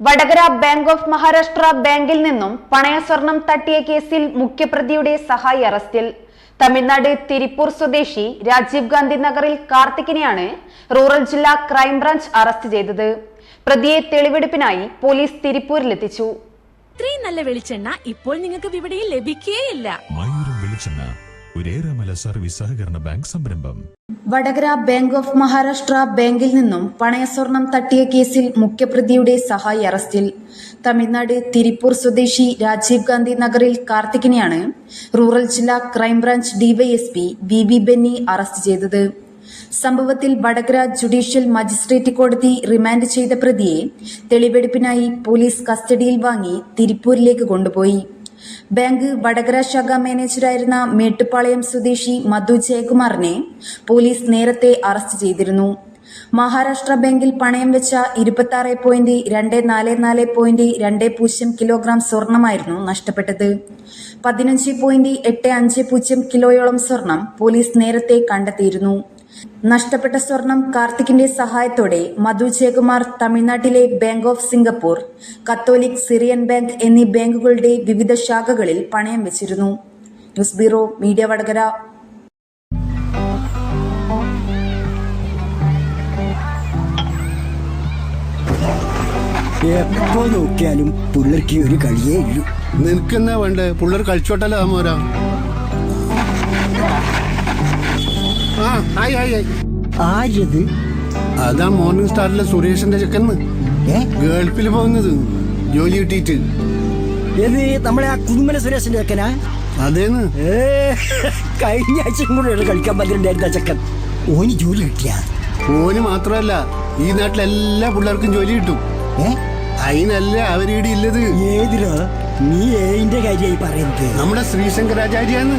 Vadakara bank of Maharashtra ബാങ്കിൽ നിന്നും പണയസ്വർണം തട്ടിയ കേസിൽ മുഖ്യപ്രതിയുടെ സഹായി അറസ്റ്റിൽ. തമിഴ്നാട് തിരുപ്പൂർ സ്വദേശി രാജീവ് ഗാന്ധി നഗറിൽ കാർത്തിക്കിനെയാണ് റൂറൽ ജില്ലാ ക്രൈംബ്രാഞ്ച് അറസ്റ്റ് ചെയ്തത്. പ്രതിയെ തെളിവെടുപ്പിനായി പോലീസ് തിരുപ്പൂരിലെത്തിച്ചു. ഇത്രയും നല്ല വെളിച്ചെണ്ണ ഇപ്പോൾ നിങ്ങൾക്ക് ഇവിടെ ലഭിക്കുകയില്ല വെളിച്ചെണ്ണ സർവീസ് സഹകരണ ബാങ്ക് സംരംഭം. വടകര ബാങ്ക് ഓഫ് മഹാരാഷ്ട്ര ബാങ്കിൽ നിന്നും പണയസ്വർണം തട്ടിയ കേസിൽ മുഖ്യപ്രതിയുടെ സഹായി അറസ്റ്റിൽ. തമിഴ്നാട് തിരുപ്പൂർ സ്വദേശി രാജീവ് ഗാന്ധി നഗറിൽ കാർത്തികിനെയാണ് റൂറൽ ജില്ലാ crime branch DYSP B B Benny arrest ചെയ്തത്. സംഭവത്തിൽ വടകര ജുഡീഷ്യൽ മജിസ്ട്രേറ്റ് കോടതി റിമാൻഡ് ചെയ്ത പ്രതിയെ തെളിവെടുപ്പിനായി പോലീസ് കസ്റ്റഡിയിൽ വാങ്ങി തിരുപ്പൂരിലേക്ക് കൊണ്ടുപോയി. ബാങ്ക് വടകര ശാഖ മാനേജരായിരുന്ന മേട്ടുപാളയം സ്വദേശി മധു ജയകുമാറിനെ പോലീസ് നേരത്തെ അറസ്റ്റ് ചെയ്തിരുന്നു. മഹാരാഷ്ട്ര ബാങ്കിൽ പണയം വെച്ച ഇരുപത്തി പോയിന്റ് രണ്ട് നാല് നാല് പോയിന്റ് രണ്ട് പൂജ്യം കിലോഗ്രാം സ്വർണമായിരുന്നു നഷ്ടപ്പെട്ടത്. പതിനഞ്ച് പോയിന്റ് എട്ട് അഞ്ച് പൂജ്യം കിലോയോളം സ്വർണം പോലീസ് നേരത്തെ കണ്ടെത്തിയിരുന്നു. നഷ്ടപ്പെട്ട സ്വർണം കാർത്തിക്കിന്റെ സഹായത്തോടെ മധു ജയകുമാർ തമിഴ്നാട്ടിലെ bank of Singapore Catholic Syrian bank എന്നീ ബാങ്കുകളുടെ വിവിധ ശാഖകളിൽ പണയം വെച്ചിരുന്നു. News bureau media Vadakara. എപ്പോ നോക്കിയാലും പുള്ളർക്ക് ഒരു കളിയേ ഇല്ലു. നിനക്കെന്നാ വേണ്ടേ? പുള്ളർ കളിച്ചോട്ടല്ലോ മോരാ? ആയി ആയി ആയി. ആരത് അതാ മോർണിംഗ് സ്റ്റാറിലെ സുരേഷിന്റെ ചെക്കന്ന് ഗൾഫിൽ പോകുന്നത്. ജോലി കിട്ടിയിട്ട്. ഏത് നമ്മളെ ആ കുതുമല സുരേഷിന്റെ ചെക്കനാ? അതേന്ന്. കഴിഞ്ഞ ആഴ്ചയും കൂടെ കളിക്കാൻ പറ്റിണ്ടായിരുന്ന ചെക്കൻ. ഓന് ജോലി കിട്ടിയ? ഓന് മാത്രമല്ല ഈ നാട്ടിലെ എല്ലാ പിള്ളേർക്കും ജോലി കിട്ടും. അതിനല്ല അവരിവിടെ ഇല്ലത്. ഏതിലോ നീ ഏതിന്റെ കാര്യമായി പറയുന്നത്. നമ്മുടെ ശ്രീശങ്കരാചാര്യാന്ന്.